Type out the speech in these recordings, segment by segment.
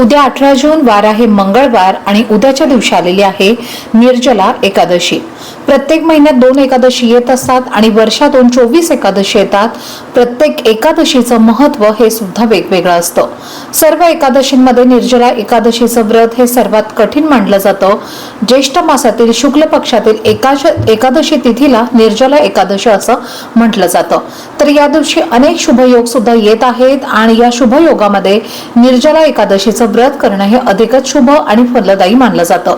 उद्या अठरा जून वार आहे मंगळवार आणि उद्याच्या दिवशी आलेली आहे निर्जला एकादशी. प्रत्येक महिन्यात दोन एकादशी येत असतात आणि वर्षातून चोवीस एकादशी येतात. प्रत्येक एकादशीचं महत्त्व हे सुद्धा वेगवेगळं असतं. सर्व एकादशींमध्ये निर्जला एकादशीचं व्रत हे सर्वात कठीण मानलं जातं. ज्येष्ठ मासातील शुक्ल पक्षातील एकाश एकादशी तिथीला निर्जला एकादशी असं म्हटलं जातं. तर या दिवशी अनेक शुभयोग सुद्धा येत आहेत आणि या शुभयोगामध्ये निर्जला एकादशी एकादशीचं व्रत करणं हे अधिकच शुभ आणि फलदायी मानलं जातं.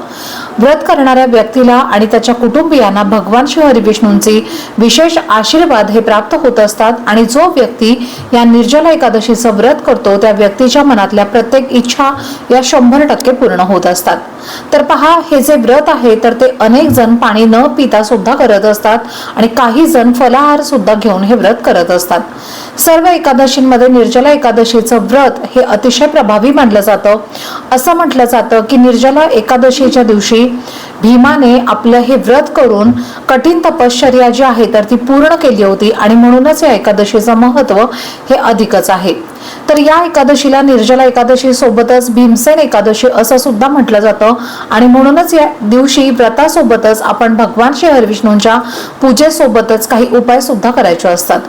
व्रत करणाऱ्या व्यक्तीला आणि त्याच्या कुटुंबियांना भगवान श्री विष्णूंचे विशेष आशीर्वाद हे प्राप्त होत असतात आणि जो व्यक्ती या निर्जला एकादशीचं व्रत करतो त्या व्यक्तीच्या मनातल्या प्रत्येक इच्छा या शंभर टक्के पूर्ण होत असतात. तर पहा हे जे व्रत आहे तर ते अनेक जण पाणी न पिता सुद्धा करत असतात आणि काही जण फलाहार सुद्धा घेऊन हे व्रत करत असतात. सर्व एकादशींमध्ये निर्जला एकादशीचं व्रत हे अतिशय प्रभावी मानले जातं. असं म्हटलं जातं की निर्जला एकादशीच्या दिवशी भीमाने आपलं हे व्रत करून कठीण तपश्चर्या जी आहे तर ती पूर्ण केली होती आणि म्हणूनच या एकादशीचं महत्त्व हे अधिकच आहे. तर या एकादशीला निर्जला एकादशी सोबतच भीमसेन एकादशी असं सुद्धा म्हटलं जातं. आणि म्हणूनच या दिवशी व्रतासोबतच आपण भगवान श्री हरविष्णूंच्या पूजेसोबतच काही उपाय सुद्धा करायचे असतात.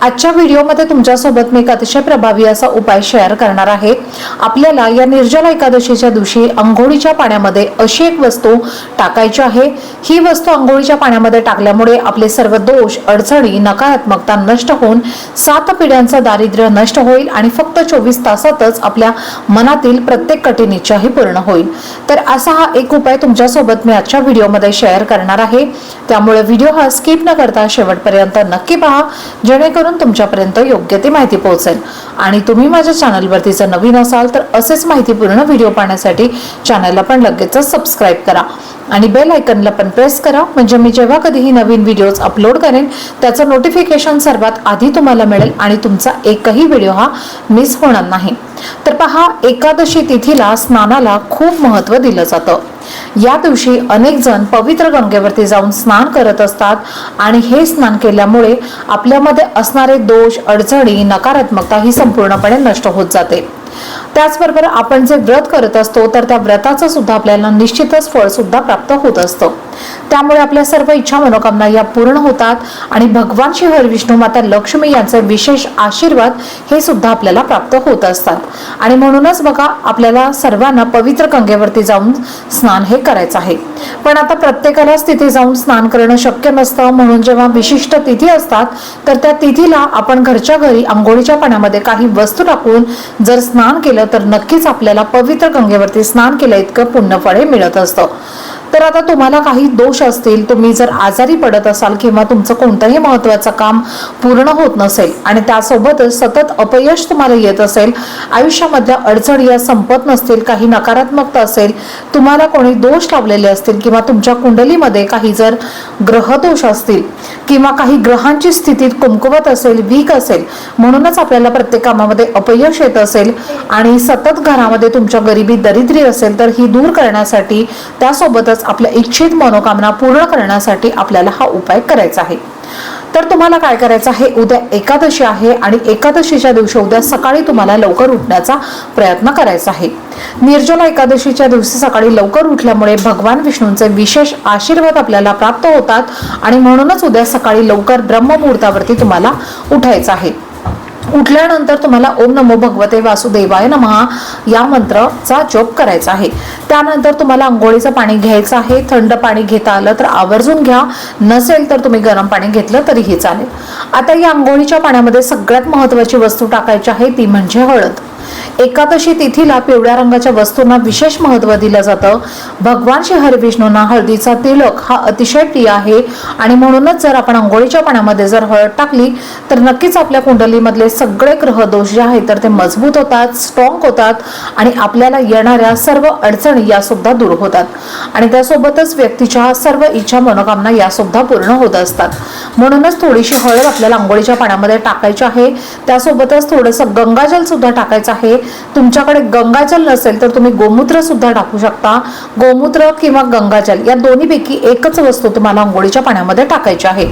आजच्या व्हिडिओमध्ये तुमच्यासोबत मी एक अतिशय प्रभावी असा उपाय शेअर करणार आहे. आपल्याला या निर्जला एकादशीच्या दिवशी अंघोळीच्या पाण्यामध्ये अशी एक वस्तू टाकायची आहे. ही वस्तू अंघोळीच्या पाण्यामध्ये टाकल्यामुळे आपले सर्व दोष अडचणी नकारात्मकता नष्ट होऊन सात पिढ्यांचं दारिद्र्य नष्ट होईल आणि आणि फक्त चोवीस तासातच आपल्या मनातील प्रत्येक कठीण इच्छाही पूर्ण होईल. तर असा हा एक उपाय तुमच्यासोबत मी आजच्या व्हिडिओमध्ये शेअर करणार आहे. त्यामुळे व्हिडिओ हा स्किप न करता शेवटपर्यंत नक्की पहा जेणेकरून तुमच्यापर्यंत योग्य ती माहिती पोहोचेल. आणि तुम्ही माझ्या चॅनलवरती जर नवीन असाल तर असेच माहितीपूर्ण व्हिडिओ पाहण्यासाठी चॅनलला पण लगेच सबस्क्राईब करा. आणि बेल आयकनला पण प्रेस करा म्हणजे मी जेव्हा कधीही नवीन व्हिडिओज अपलोड करेन त्याचं नोटिफिकेशन सर्वात आधी तुम्हाला मिळेल आणि तुमचा एकही व्हिडिओ हा मिस होणार नाही. तर पहा एकादशी तिथीला स्नानाला खूप महत्त्व दिलं जातं. या दिवशी अनेक जण पवित्र गंगेवरती जाऊन स्नान करत असतात आणि हे स्नान केल्यामुळे आपल्यामध्ये असणारे दोष अडचणी नकारात्मकता ही संपूर्णपणे नष्ट होत जाते. त्याचबरोबर आपण जे व्रत करत असतो तर त्या व्रताचं सुद्धा आपल्याला निश्चितच फळ सुद्धा प्राप्त होत असतं. त्यामुळे आपल्या सर्व इच्छा मनोकामना या पूर्ण होतात आणि भगवान श्री हरविष्णू माता लक्ष्मी यांचे विशेष आशीर्वाद हे सुद्धा आपल्याला प्राप्त होत असतात. आणि म्हणूनच बघा आपल्याला सर्वांना पवित्र गंगेवरती जाऊन स्नान हे करायचं आहे. पण आता प्रत्येकालाच तिथे जाऊन स्नान करणं शक्य नसतं म्हणून जेव्हा विशिष्ट तिथी असतात तर त्या तिथीला आपण घरच्या घरी आंघोळीच्या पाण्यामध्ये काही वस्तू टाकून जर स्नान केलं तर नक्कीच आपल्याला पवित्र गंगेवरती स्नान केलं इतकं पुण्यफळे मिळत असतं. तर आता तुम्हाला काही दोष असतील तुम्ही जर आजारी पडत असाल किंवा तुमचं कोणतंही महत्वाचं काम पूर्ण होत नसेल आणि त्यासोबतच सतत अपयश तुम्हाला येत असेल आयुष्यामधल्या अडचणी या संपत नसतील काही नकारात्मकता असेल तुम्हाला कोणी दोष लावलेले असतील किंवा तुमच्या कुंडलीमध्ये काही जर ग्रहदोष असतील किंवा काही ग्रहांची स्थिती कुमकुवत असेल वीक असेल म्हणूनच आपल्याला प्रत्येक कामामध्ये अपयश येत असेल आणि सतत घरामध्ये तुमच्या गरिबी दरिद्री असेल तर ही दूर करण्यासाठी त्यासोबतच आपल्या इच्छित मनोकामना पूर्ण करण्यासाठी आपल्याला हा उपाय करायचा आहे. तर तुम्हाला काय करायचं आहे? उद्या एकादशी आहे आणि एकादशीच्या दिवशी उद्या सकाळी तुम्हाला लवकर उठण्याचा प्रयत्न करायचा आहे. निर्जला एकादशीच्या दिवशी सकाळी लवकर उठल्यामुळे भगवान विष्णूंचे विशेष आशीर्वाद आपल्याला प्राप्त होतात आणि म्हणूनच उद्या सकाळी लवकर ब्रह्ममुहूर्तावरती तुम्हाला उठायचं आहे. उठल्यानंतर तुम्हाला ओम नमो भगवते वासुदेवाय नमहा या मंत्राचा जप करायचा आहे. त्यानंतर तुम्हाला आंघोळीचं पाणी घ्यायचं आहे. थंड पाणी घेता आलं तर आवर्जून घ्या. नसेल तर तुम्ही गरम पाणी घेतलं तरीही चालेल. आता या आंघोळीच्या पाण्यामध्ये सगळ्यात महत्वाची वस्तू टाकायची आहे ती म्हणजे हळद. एकादशी तिथीला पिवळ्या रंगाच्या वस्तूंना विशेष महत्त्व दिलं जातं. भगवान श्री हरिविष्णूंना हळदीचा तिलक हा अतिशय प्रिय आहे आणि म्हणूनच जर आपण आंघोळीच्या पाण्यामध्ये जर हळद टाकली तर नक्कीच आपल्या कुंडलीमधले सगळे ग्रह दोष जे आहेत तर ते मजबूत होतात स्ट्रॉंग होतात आणि आपल्याला येणाऱ्या सर्व अडचणी या सुद्धा दूर होतात. आणि त्यासोबतच व्यक्तीच्या सर्व इच्छा मनोकामना या सुद्धा पूर्ण होत असतात. म्हणूनच थोडीशी हळद आपल्याला आंघोळीच्या पाण्यामध्ये टाकायची आहे. त्यासोबतच थोडंसं गंगाजल सुद्धा टाकायचं आहे. तुमच्याकडे गंगाजल नसेल तर तुम्ही गोमूत्र सुद्धा टाकू शकता. गोमूत्र किंवा गंगाजल या दोन्हीपैकी एकच वस्तू तुम्हाला आंघोळीच्या पाण्यामध्ये टाकायची आहे.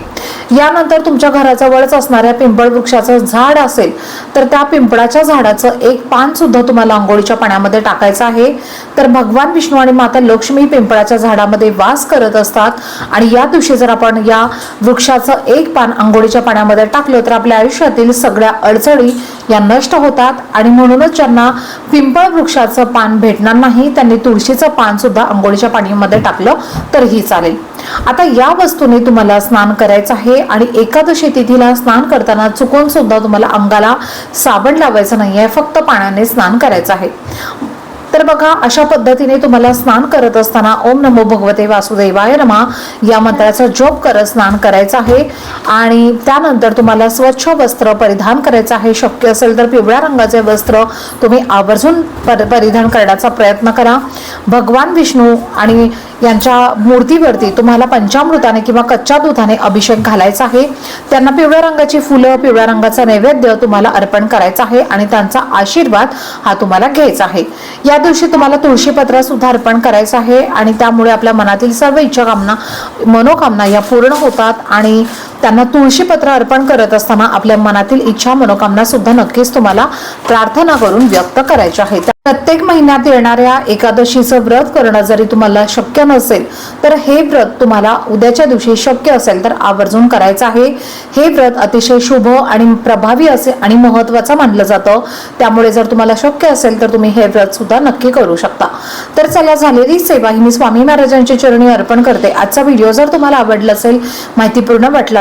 यानंतर तुमच्या घराजवळच असणाऱ्या पिंपळ वृक्षाचं झाड असेल तर त्या पिंपळाच्या झाडाचं एक पान सुद्धा तुम्हाला आंघोळीच्या पाण्यामध्ये टाकायचं आहे. तर भगवान विष्णू आणि माता लक्ष्मी पिंपळाच्या झाडामध्ये वास करत असतात आणि या दिवशी जर आपण या वृक्षाचं एक पान आंघोळीच्या पाण्यामध्ये टाकलं तर आपल्या आयुष्यातील सगळ्या अडचणी या नष्ट होतात आणि म्हणूनच ज्यांना पिंपळ वृक्षाचं पान भेटणार नाही त्यांनी तुळशीचं पान सुद्धा आंघोळीच्या पाण्यामध्ये टाकलं तरीही चालेल. आता या वस्तूने तुम्हाला स्नान करायचं आहे आणि एकादशी तिथीला स्नान करताना चुकून सुद्धा तुम्हाला अंगाला साबण लावायचं नाही आहे फक्त पाण्याने स्नान करायचं आहे. तर बघा अशा पद्धतीने तुम्हाला स्नान करत असताना ओम नमो भगवते वासुदेवाय रमा या मंत्राचा जप करत स्नान करायचं आहे. आणि त्यानंतर तुम्हाला स्वच्छ वस्त्र परिधान करायचं आहे. शक्य असेल तर पिवळ्या रंगाचे वस्त्र तुम्ही आवर्जून पर परिधान करण्याचा प्रयत्न करा. भगवान विष्णू आणि यांच्या मूर्तीवरती तुम्हाला पंचामृताने किंवा कच्च्या दुधाने अभिषेक घालायचा आहे. त्यांना पिवळ्या रंगाची फुलं पिवळ्या रंगाचा नैवेद्य तुम्हाला अर्पण करायचा आहे आणि त्यांचा आशीर्वाद हा तुम्हाला घ्यायचा आहे. या दिवशी तुम्हाला तुळशीपत्र सुद्धा अर्पण करायचं आहे आणि त्यामुळे आपल्या मनातील सर्व इच्छा कामना मनोकामना या पूर्ण होतात आणि त्यांना तुळशीपत्र अर्पण करत असताना आपल्या मनातील इच्छा मनोकामना सुद्धा नक्कीच तुम्हाला प्रार्थना करून व्यक्त करायच्या आहेत प्रत्येक महिन्यात येणाऱ्या एकादशीचं व्रत करणं जरी तुम्हाला शक्य नसेल तर हे व्रत तुम्हाला उद्याच्या दिवशी शक्य असेल तर आवर्जून करायचं आहे. हे व्रत अतिशय शुभ आणि प्रभावी असे आणि महत्वाचं मानलं जातं. त्यामुळे जर तुम्हाला शक्य असेल तर तुम्ही हे व्रत सुद्धा नक्की करू शकता. तर चला झालेली सेवा ही मी स्वामी महाराजांची चरणी अर्पण करते. आजचा व्हिडिओ जर तुम्हाला आवडला असेल माहितीपूर्ण वाटला